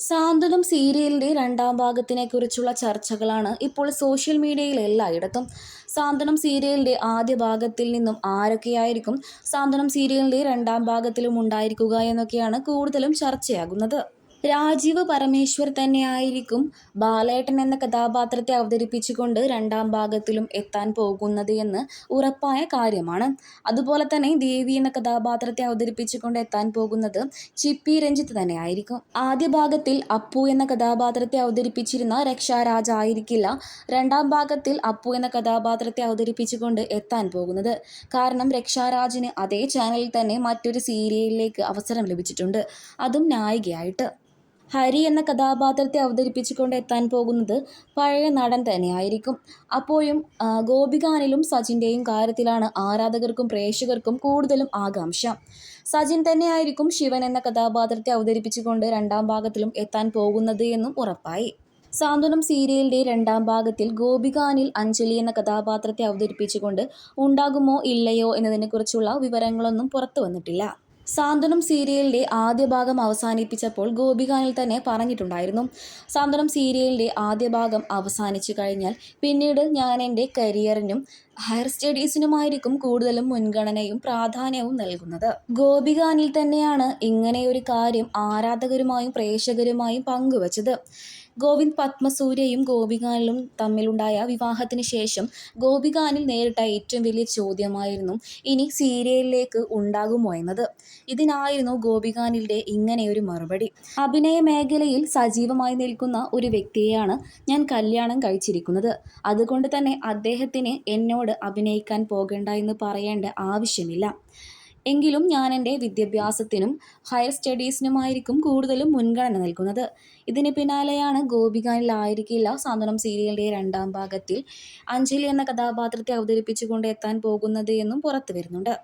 സാന്ത്വനം സീരിയലിന്റെ രണ്ടാം ഭാഗത്തിനെ കുറിച്ചുള്ള ചർച്ചകളാണ് ഇപ്പോൾ സോഷ്യൽ മീഡിയയിൽ എല്ലായിടത്തും. സാന്ത്വനം സീരിയലിന്റെ ആദ്യ ഭാഗത്തിൽ നിന്നും ആരൊക്കെയായിരിക്കും സാന്ത്വനം സീരിയലിന്റെ രണ്ടാം ഭാഗത്തിലും ഉണ്ടായിരിക്കുക എന്നൊക്കെയാണ് കൂടുതലും ചർച്ചയാകുന്നത്. രാജീവ് പരമേശ്വർ തന്നെയായിരിക്കും ബാലേട്ടൻ എന്ന കഥാപാത്രത്തെ അവതരിപ്പിച്ചുകൊണ്ട് രണ്ടാം ഭാഗത്തിലും എത്താൻ പോകുന്നത് എന്ന് ഉറപ്പായ കാര്യമാണ്. അതുപോലെ തന്നെ ദേവി എന്ന കഥാപാത്രത്തെ അവതരിപ്പിച്ചുകൊണ്ട് എത്താൻ പോകുന്നത് ചിപ്പി രഞ്ജിത്ത് തന്നെയായിരിക്കും. ആദ്യ ഭാഗത്തിൽ അപ്പു എന്ന കഥാപാത്രത്തെ അവതരിപ്പിച്ചിരുന്ന രക്ഷാരാജ് ആയിരിക്കില്ല. രണ്ടാം ഭാഗത്തിൽ അപ്പു എന്ന കഥാപാത്രത്തെ അവതരിപ്പിച്ചുകൊണ്ട് എത്താൻ പോകുന്നത്. കാരണം രക്ഷാരാജിന് അതേ ചാനലിൽ തന്നെ മറ്റൊരു സീരിയലിലേക്ക് അവസരം ലഭിച്ചിട്ടുണ്ട്. അതും നായികയായിട്ട്. ഹരി എന്ന കഥാപാത്രത്തെ അവതരിപ്പിച്ചുകൊണ്ട് എത്താൻ പോകുന്നത് പഴയ നടൻ തന്നെയായിരിക്കും. അപ്പോഴും ഗോപിക ഗോപികാനിലും സച്ചിന്റെയും കാര്യത്തിലാണ് ആരാധകർക്കും പ്രേക്ഷകർക്കും കൂടുതലും ആകാംക്ഷ. സജിൻ തന്നെയായിരിക്കും ശിവൻ എന്ന കഥാപാത്രത്തെ അവതരിപ്പിച്ചുകൊണ്ട് രണ്ടാം ഭാഗത്തിലും എത്താൻ പോകുന്നത് എന്നും ഉറപ്പായി. സാന്ത്വനം സീരിയലിന്റെ രണ്ടാം ഭാഗത്തിൽ ഗോപികാനിൽ അഞ്ജലി എന്ന കഥാപാത്രത്തെ അവതരിപ്പിച്ചുകൊണ്ട് ഉണ്ടാകുമോ ഇല്ലയോ എന്നതിനെക്കുറിച്ചുള്ള വിവരങ്ങളൊന്നും പുറത്തു വന്നിട്ടില്ല. സാന്ത്വനം സീരിയലിന്റെ ആദ്യ ഭാഗം അവസാനിപ്പിച്ചപ്പോൾ ഗോപികാനിൽ തന്നെ പറഞ്ഞിട്ടുണ്ടായിരുന്നു. സാന്ത്വനം സീരിയലിന്റെ ആദ്യ ഭാഗം അവസാനിച്ചു കഴിഞ്ഞാൽ പിന്നീട് ഞാൻ എന്റെ കരിയറിനും ഹയർ സ്റ്റഡീസിനുമായിരിക്കും കൂടുതലും മുൻഗണനയും പ്രാധാന്യവും നൽകുന്നത്. ഗോപികാനിൽ തന്നെയാണ് ഇങ്ങനെയൊരു കാര്യം ആരാധകരുമായും പ്രേക്ഷകരുമായും പങ്കുവച്ചത്. ഗോവിന്ദ് പത്മസൂര്യയും ഗോപികാനിലും തമ്മിലുണ്ടായ വിവാഹത്തിന് ശേഷം ഗോപികാനിൽ നേരിട്ട ഏറ്റവും വലിയ ചോദ്യമായിരുന്നു ഇനി സീരിയലിലേക്ക് ഉണ്ടാകുമോ എന്നത്. ഇതിനായിരുന്നു ഗോപികാനിലെ ഇങ്ങനെയൊരു മറുപടി. അഭിനയ മേഖലയിൽ സജീവമായി നിൽക്കുന്ന ഒരു വ്യക്തിയെയാണ് ഞാൻ കല്യാണം കഴിച്ചിരിക്കുന്നത്. അതുകൊണ്ട് തന്നെ അദ്ദേഹത്തിന് എന്നോട് അഭിനയിക്കാൻ പോകേണ്ട എന്ന് പറയേണ്ട ആവശ്യമില്ല. എങ്കിലും ഞാൻ എന്റെ വിദ്യാഭ്യാസത്തിനും ഹയർ സ്റ്റഡീസിനുമായിരിക്കും കൂടുതലും മുൻഗണന നൽകുന്നത്. ഇതിന് പിന്നാലെയാണ് ഗോപികാനിലായിരിക്കില്ല സാന്ത്വനം സീരിയലിന്റെ രണ്ടാം ഭാഗത്തിൽ അഞ്ജലി എന്ന കഥാപാത്രത്തെ അവതരിപ്പിച്ചുകൊണ്ട് എത്താൻ പോകുന്നത് എന്നും പുറത്തു വരുന്നുണ്ട്.